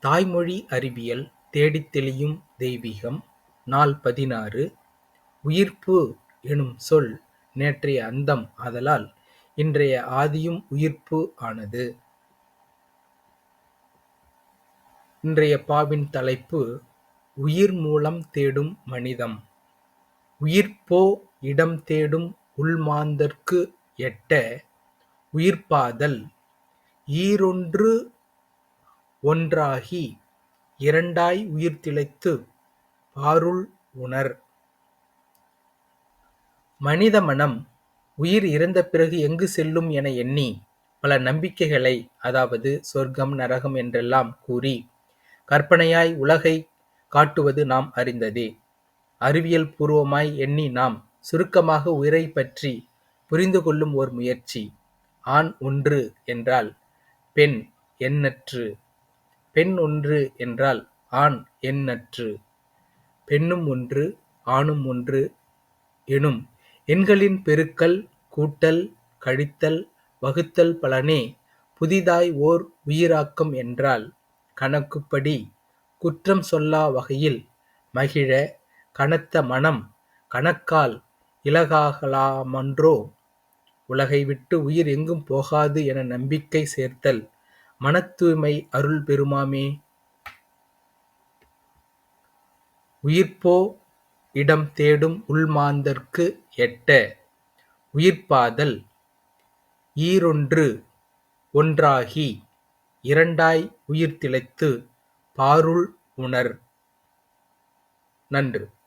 தாய்மொழி அறிவியல் தேடித் தெளியும் தெய்வீகம் நாள் பதினாறு உயிர்ப்பு எனும் சொல் நேற்றைய அந்தம் ஆதலால் இன்றைய ஆதியும் உயிர்ப்பு ஆனது. இன்றைய பாவின் தலைப்பு உயிர் மூலம் தேடும் மனிதம். உயிர்ப்போ இடம் தேடும் உள்மாந்தர்க்கு எட்ட உயிர்ப்பாதல் ஈரொன்று ஒன்றாகி இரண்டாய் உயிர்த்திளைத்துப் பாருள் உணர். மனித மனம் உயிர் இறந்த பிறகு எங்கு செல்லும் என எண்ணி பல நம்பிக்கைகளை அதாவது சொர்க்கம் நரகம் என்றெல்லாம் கூறி கற்பனையாய் உலகைக் காட்டுவது நாம் அறிந்ததே. அறிவியல் பூர்வமாய் எண்ணி நாம் சுருக்கமாக உயிரைப் பற்றி புரிந்து கொள்ளும் ஓர் முயற்சி. ஆண் ஒன்று என்றால் பெண் எண்ணற்று பெண் ஒன்று என்றால் ஆண் எண்ணற்று பெண்ணும் ஒன்று ஆணும் ஒன்று எனும் எண்களின் பெருக்கல் கூட்டல் கழித்தல் வகுத்தல் பலனே புதிதாய் ஓர் உயிராக்கம் என்றால் கணக்குப்படி குற்றம் சொல்லா வகையில் மகிழ கனத்த மனம் கணக்கால் இலகாகலாமன்றோ? உலகை விட்டு உயிர் எங்கும் போகாது என நம்பிக்கை சேர்த்தல் மனத்தூய்மை அருள் பெருமாமே உயிர்ப்போ இடம் தேடும் உள்மாந்தர்க்கு எட்ட உயிர்ப்பாதல் ஈரொன்று ஒன்றாகி இரண்டாய் உயிர்த்திளைத்துப் பாருள் உணர். நன்று